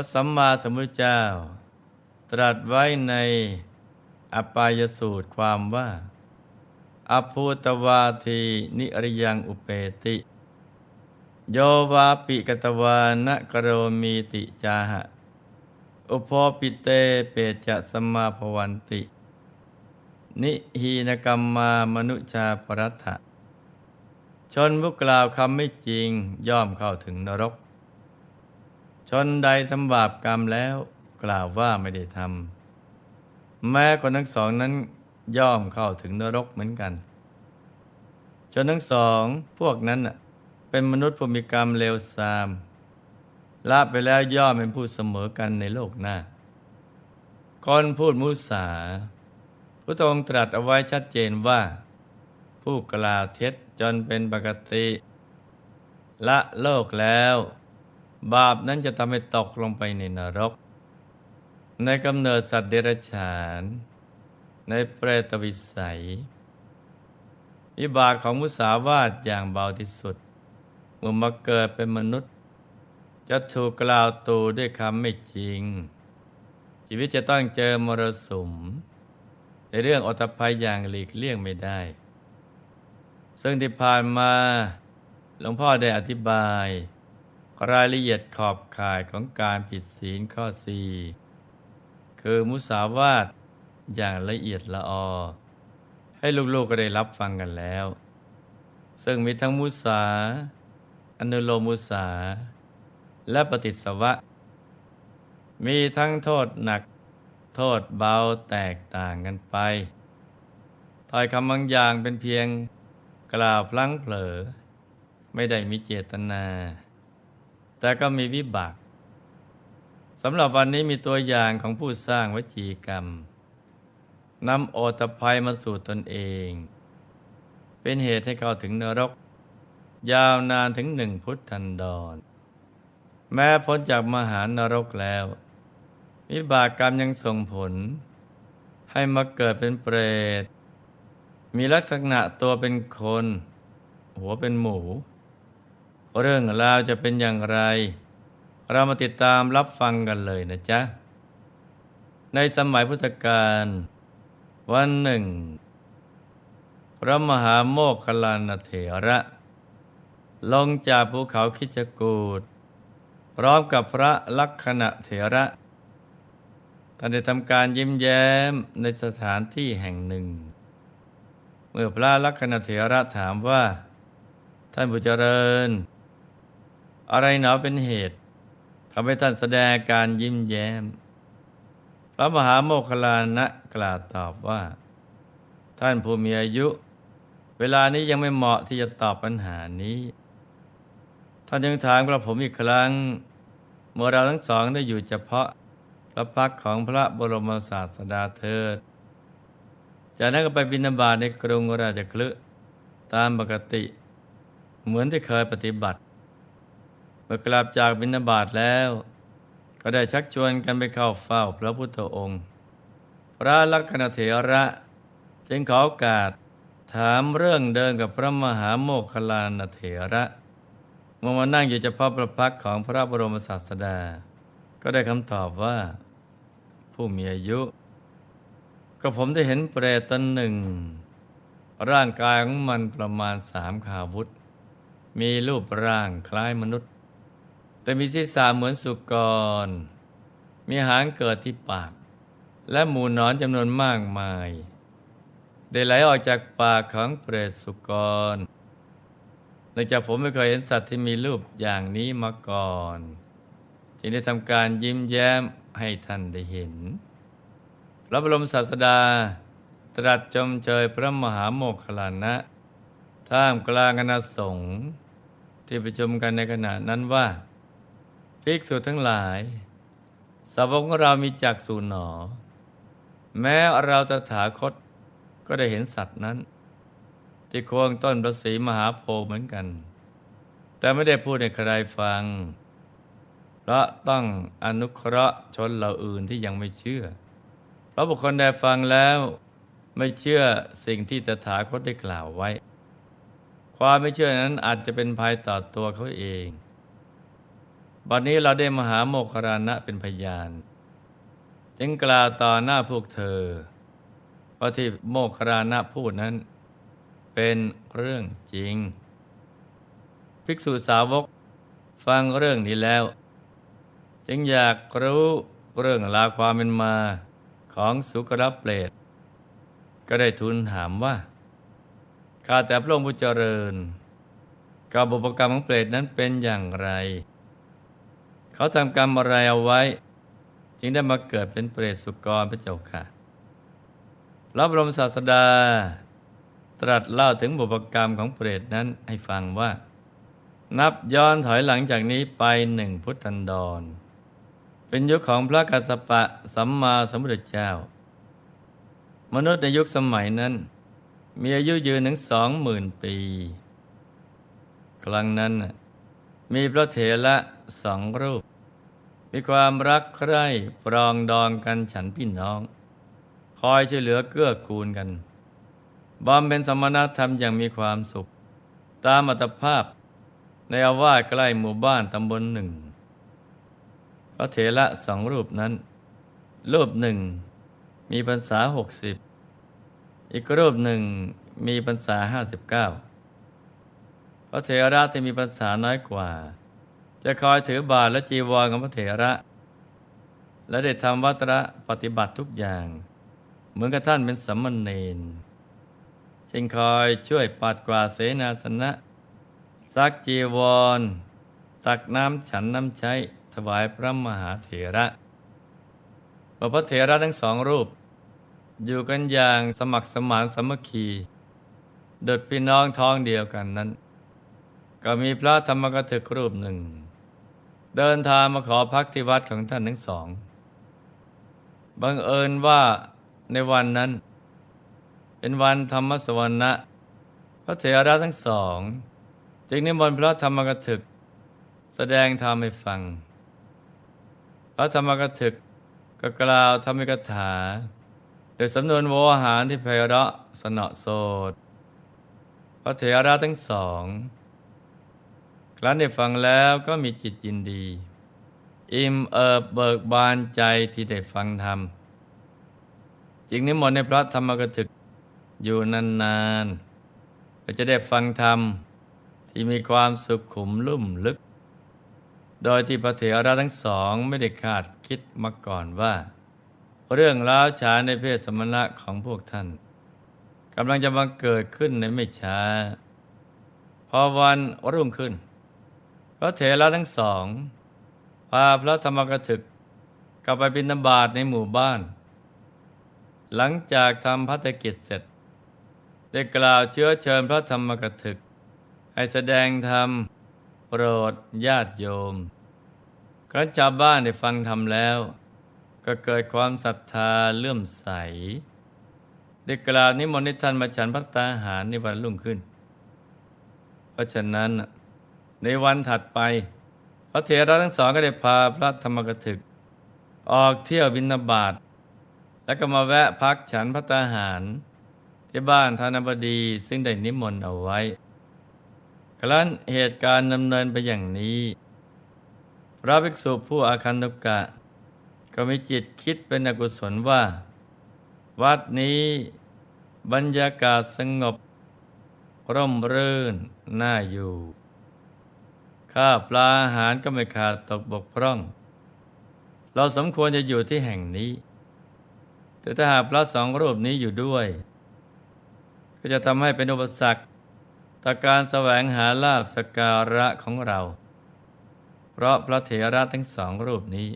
ระสัมมาสัมพุทธเจ้า ตรัสไว้ในอปายสูตรความว่า อภูตวาทีนิริยังอุเปติ โยวาปิกตวานกโรมีติจาหะ อุปโภปิเตเปจะสมมาภวันติ นิหีนกรรมมามนุชาปรัตถะชนผู้กล่าวคำไม่จริงย่อมเข้าถึงนรก ชนใดทำบาปกรรมแล้วกล่าวว่าไม่ได้ทำแม้คนทั้งสองนั้นย่อมเข้าถึงนรกเหมือนกัน ชนทั้งสองพวกนั้นเป็นมนุษย์ผู้มีกรรมเลวทรามละไปแล้วย่อมเป็นผู้เสมอกันในโลกหน้าคนพูดมุสาพระองค์ตรัสเอาไว้ชัดเจนว่า ผู้กล่าวเท็จจนเป็นปกติ ละโลกแล้ว บาปนั้นจะทำให้ตกลงไปในนรก ในกำเนิดสัตว์เดรัจฉาน ในเปรตวิสัย วิบากของมุสาวาทอย่างเบาที่สุด เมื่อมาเกิดเป็นมนุษย์ จะถูกกล่าวตูด้วยคำไม่จริง ชีวิตจะต้องเจอมรสุม ในเรื่องอตภัยอย่างหลีกเลี่ยงไม่ได้ ซึ่งที่ผ่านมาหลวงพ่อได้อธิบาย รายละเอียดขอบข่ายของการผิดศีลข้อสี่คือมุสาวาทอย่างละเอียดละออ ให้ลูกๆก็ได้รับฟังกันแล้ว ซึ่งมีทั้งมุสา อนุโลมุสา และปฏิสวะ มีทั้งโทษหนัก โทษเบาแตกต่างกันไปถ้อยคำบางอย่างเป็นเพียงกล่าวพลั้งเผลอ ไม่ได้มีเจตนา แต่ก็มีวิบากสำหรับวันนี้มีตัวอย่างของผู้สร้างวจีกรรมนำโอตภัยมาสู่ตนเอง เป็นเหตุให้เขาถึงนรก ยาวนานถึงหนึ่งพุทธันดร แม้พ้นจากมหานรกแล้ว วิบากกรรมยังส่งผล ให้มาเกิดเป็นเปรต มีลักษณะตัวเป็นคน หัวเป็นหมู เรื่องราวจะเป็นอย่างไร เรามาติดตามรับฟังกันเลยนะจ๊ะ ในสมัยพุทธกาลวันหนึ่ง พระมหาโมคคลลานเถระ ลงจากภูเขาคิจกูดพร้อมกับพระลักษณะเถระท่านได้ทำการยิ้มแย้มในสถานที่แห่งหนึ่ง เมื่อพระลักษณะเถระถามว่า ท่านผู้เจริญ อะไรหนอเป็นเหตุทำให้ท่านแสดงการยิ้มแย้ม พระมหาโมคคลานะกล่าวตอบว่า ท่านผู้มีอายุ เวลานี้ยังไม่เหมาะที่จะตอบปัญหานี้ ท่านยังถามกระผมอีกครั้ง เมื่อเราทั้งสองได้อยู่เฉพาะพระพักของพระบรมศาสดาเถิดจากนั้นก็ไปบิณฑบาตในกรุงราชคลึตามปกติ เหมือนที่เคยปฏิบัติ มื่อกลับจากบิณฑบาตแล้ว ก็ได้ชักชวนกันไปเข้าเฝ้าพระพุทธองค์ พระลักษณเถระ จึงขอโอกาสถามเรื่องเดิมกับพระมหาโมคคลลานเถระเมื่อมานั่งอยู่เฉพาะประพักของพระบรมศาสดา ก็ได้คำตอบว่า ผู้มีอายุ ก็ผมได้เห็นเปรตตนหนึ่ง ร่างกายของมันประมาณสามขาวุธ มีรูปร่างคล้ายมนุษย์ แต่มีศีรษะเหมือนสุกร มีหางเกิดที่ปาก และหมูนอนจำนวนมากมาย ได้ไหลออกจากปากของเปรตสุกรเนื่องจากผมไม่เคยเห็นสัตว์ที่มีรูปอย่างนี้มาก่อน จึงได้ทำการยิ้มแย้มให้ท่านได้เห็น พระบรมศาสดา ตรัสจมเชยพระมหาโมคคลานะ ท่ามกลางคณะสงฆ์ที่ประชุมกันในขณะนั้นว่า ภิกษุทั้งหลาย สาวกของเรามีจักสูหนอ แม้เราตถาคตก็ได้เห็นสัตว์นั้น ที่โควงต้นประสีมหาโพธิ์เหมือนกัน แต่ไม่ได้พูดให้ใครฟัง เพราะต้องอนุเคราะห์ชนเหล่าอื่นที่ยังไม่เชื่อ เพราะบุคคลใดฟังแล้วไม่เชื่อสิ่งที่ตถาคตได้กล่าวไว้ ความไม่เชื่อนั้นอาจจะเป็นภัยต่อตัวเขาเอง วันนี้เราได้มหาโมคคารณะเป็นพยาน จึงกล่าวต่อหน้าพวกเธอเพราที่โมคคารณะพูดนั้น เป็นเรื่องจริง ภิกษุสาวกฟังเรื่องนี้แล้ว จึงอยากรู้เรื่องราวความเป็นมาของสุกรเปรตก็ได้ทูลถามว่าข้าแต่พระองค์ผู้เจริญกับบุพกรรมของเปรตนั้นเป็นอย่างไร เขาทำกรรมอะไรเอาไว้ จึงได้มาเกิดเป็นเปรตสุกรพระเจ้าค่ะพระบรมศาสดา ตรัสเล่าถึงบุพกรรมของเปรตนั้นให้ฟังว่า นับย้อนถอยหลังจากนี้ไปหนึ่งพุทธันดร เป็นยุคของพระกัสสปะสัมมาสัมพุทธเจ้า มนุษย์ในยุคสมัยนั้น มีอายุยืนถึงสองหมื่นปี ครั้งนั้นมีพระเถระ สองรูป มีความรักใคร่ปรองดองกันฉันพี่น้อง คอยช่วยเหลือเกื้อกูลกันบำเพ็ญสมณธรรมอย่างมีความสุข ตามอัตภาพในอาวาสใกล้หมู่บ้านตำบลหนึ่ง พระเถระสองรูปนั้น รูปหนึ่งมีพรรษาหกสิบอีกรูปหนึ่งมีพรรษาห้าสิบเก้าพระเถระที่มีพรรษาน้อยกว่า จะคอยถือบาทและจีวรของพระเถระ และได้ทำวัตระปฏิบัติทุกอย่าง เหมือนกับท่านเป็นสัมมเนนจึงคอยช่วยปัดกวาดเสนาสนะซักจีวร ตักน้ำฉันน้ำใช้ถวายพระมหาเถระพระเถระทั้งสองรูป อยู่กันอย่างสมัครสมานสมัคคีเดิดพี่น้องท้องเดียวกันนั้น ก็มีพระธรรมกถึกรูปหนึ่ง เดินทางมาขอพักที่วัดของท่านทั้งสอง บังเอิญว่าในวันนั้น เป็นวันธรรมสวรรณะ พระเถระทั้งสอง จึงนิมนต์พระธรรมกถึก แสดงธรรมให้ฟัง พระธรรมกถึกก็กล่าวธรรมกถาโดยสำนวนโวหารที่ไพเราะสนอโสดพระเถระทั้งสอง ครั้นได้ฟังแล้วก็มีจิตยินดี อิ่มเอิบเบิกบานใจที่ได้ฟังธรรมจึงนิมนต์ในพระธรรมกถึกอยู่นานๆก็จะได้ฟังธรรมที่มีความสุขขุมลุ่มลึก โดยที่พระเถระทั้งสองไม่ได้คาดคิดมาก่อนว่า เรื่องล้าวฉาในเพศสมณะของพวกท่านกำลังจะบังเกิดขึ้นในไม่ช้า พอวันรุ่งขึ้น พระเถระทั้งสองพาพระธรรมกถึกกลับไปบิณฑบาตในหมู่บ้าน หลังจากทำพัฒกิจเสร็จ ได้กล่าวเชื้อเชิญพระธรรมกถึก ให้แสดงธรรมโปรดญาติโยม ครั้นชาวบ้านได้ฟังธรรมแล้ว ก็เกิดความศรัทธาเลื่อมใส ได้กล่าวนิมนต์ให้ท่านมาฉันพัตตาหารในวันรุ่งขึ้น เพราะฉะนั้น ในวันถัดไป พระเถระทั้งสองก็ได้พาพระธรรมกถึก ออกเที่ยวบิณฑบาตแล้วก็มาแวะพักฉันพัตตาหาร ที่บ้านธนบดีซึ่งได้นิมนต์เอาไว้ ครั้นเหตุการณ์ดำเนินไปอย่างนี้ พระภิกษุผู้อาคันตุกะ ก็มีจิตคิดเป็นอกุศลว่า วัดนี้บรรยากาศสงบ ร่มรื่นน่าอยู่ ข้าวปลาอาหารก็ไม่ขาดตกบกพร่อง เราสมควรจะอยู่ที่แห่งนี้ แต่ถ้าหากพระสองรูปนี้อยู่ด้วย ก็จะทำให้เป็นอุปสรรคต่อการแสวงหาลาบสการะของเรา เพราะพระเถระทั้งสองรูปนี้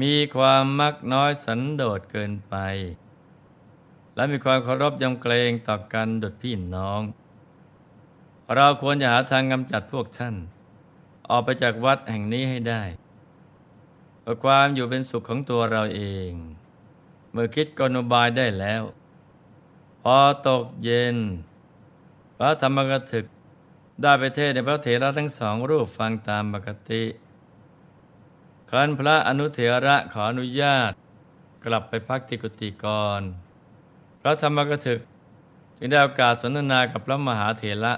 มีความมักน้อยสันโดษเกินไป และมีความเคารพยำเกรงต่อกันดุจพี่น้อง เราควรจะหาทางกำจัดพวกท่าน ออกไปจากวัดแห่งนี้ให้ได้เพื่อความอยู่เป็นสุขของตัวเราเอง เมื่อคิดกลอุบายได้แล้ว พอตกเย็น พระธรรมกถึกได้ไปเทศในพระเถระทั้งสองรูปฟังตามปกติ ครั้นพระอนุเถระขออนุญาต กลับไปพักที่กุฏิก่อนพระธรรมกถึกจึงได้โอกาสสนทนากับพระมหาเถระ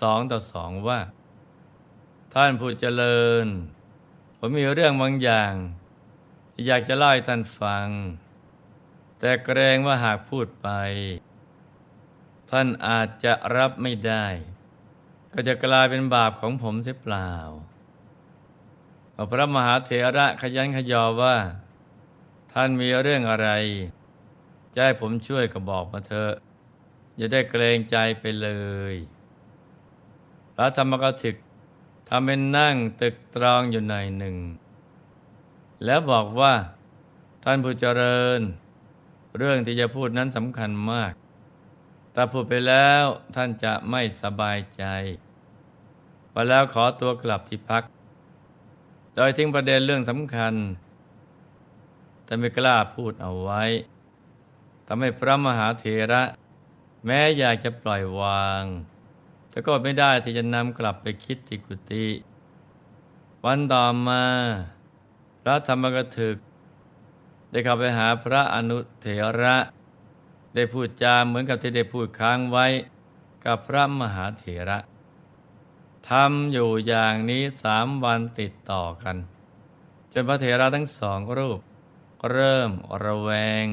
สองต่อสองว่า ท่านผู้เจริญ ผมมีเรื่องบางอย่าง อยากจะเล่าให้ท่านฟัง แต่เกรงว่าหากพูดไป ท่านอาจจะรับไม่ได้ ก็จะกลายเป็นบาปของผมเสียเปล่าพระมหาเถระขยันขยอว่า ท่านมีเรื่องอะไรจะให้ผมช่วยก็บอกมาเถอะอย่าได้เกรงใจไปเลย พระธรรมกถึกทำเป็นนั่งตึกตรองอยู่หน่อยหนึ่ง แล้วบอกว่า ท่านผู้เจริญ เรื่องที่จะพูดนั้นสำคัญมาก แต่พูดไปแล้วท่านจะไม่สบายใจพอแล้วขอตัวกลับที่พัก โดยทิ้งประเด็นเรื่องสำคัญ แต่ไม่กล้าพูดเอาไว้ทำให้พระมหาเถระ แม้อยากจะปล่อยวาง แต่ก็ไม่ได้ที่จะนำกลับไปคิดที่กุฏิวันต่อมา พระธรรมกถึก ได้เข้าไปหาพระอนุเถระ ได้พูดจาเหมือนกับที่ได้พูดค้างไว้ กับพระมหาเถระทำอยู่อย่างนี้สามวันติดต่อกัน จนพระเถระทั้งสองรูป เริ่มระแวง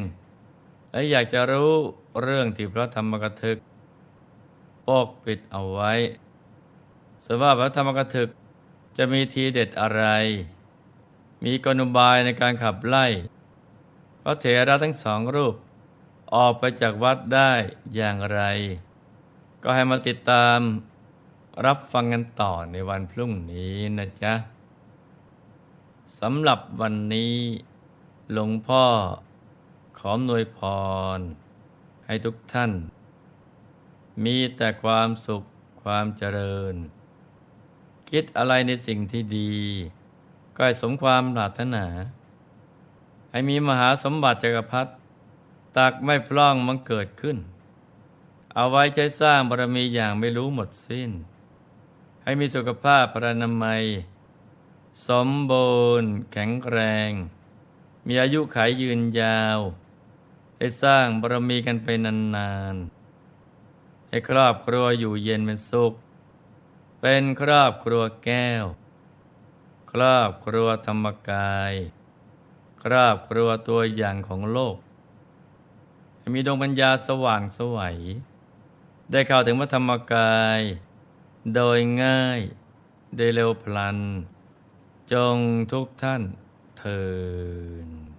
และอยากจะรู้เรื่องที่พระธรรมกถึก ปกปิดเอาไว้สว่าพระธรรมกถึกจะมีทีเด็ดอะไร มีกลอุบายในการขับไล่ พระเถระทั้งสองรูป ออกไปจากวัดได้อย่างไร ก็ให้มาติดตามรับฟังกันต่อในวันพรุ่งนี้นะจ๊ะสำหรับวันนี้หลวงพ่อขอหนวยพร ให้ทุกท่าน มีแต่ความสุขความเจริญ คิดอะไรในสิ่งที่ดี ก็ให้สมความปรารถนา ให้มีมหาสมบัติจักรพรรดิตักไม่พร่องมันเกิดขึ้น เอาไว้ใช้สร้างบารมีอย่างไม่รู้หมดสิ้น ให้มีสุขภาพพระนามัย สมบูรณ์แข็งแรง มีอายุขัยยืนยาว ได้สร้างบารมีกันไปนานๆ ให้ครอบครัวอยู่เย็นเป็นสุข เป็นครอบครัวแก้ว ครอบครัวธรรมกาย ครอบครัวตัวอย่างของโลก ให้มีดวงปัญญาสว่างสวัย ได้เข้าถึงพระธรรมกาย โดยง่ายได้เร็วพลัน จงทุกท่านเทิน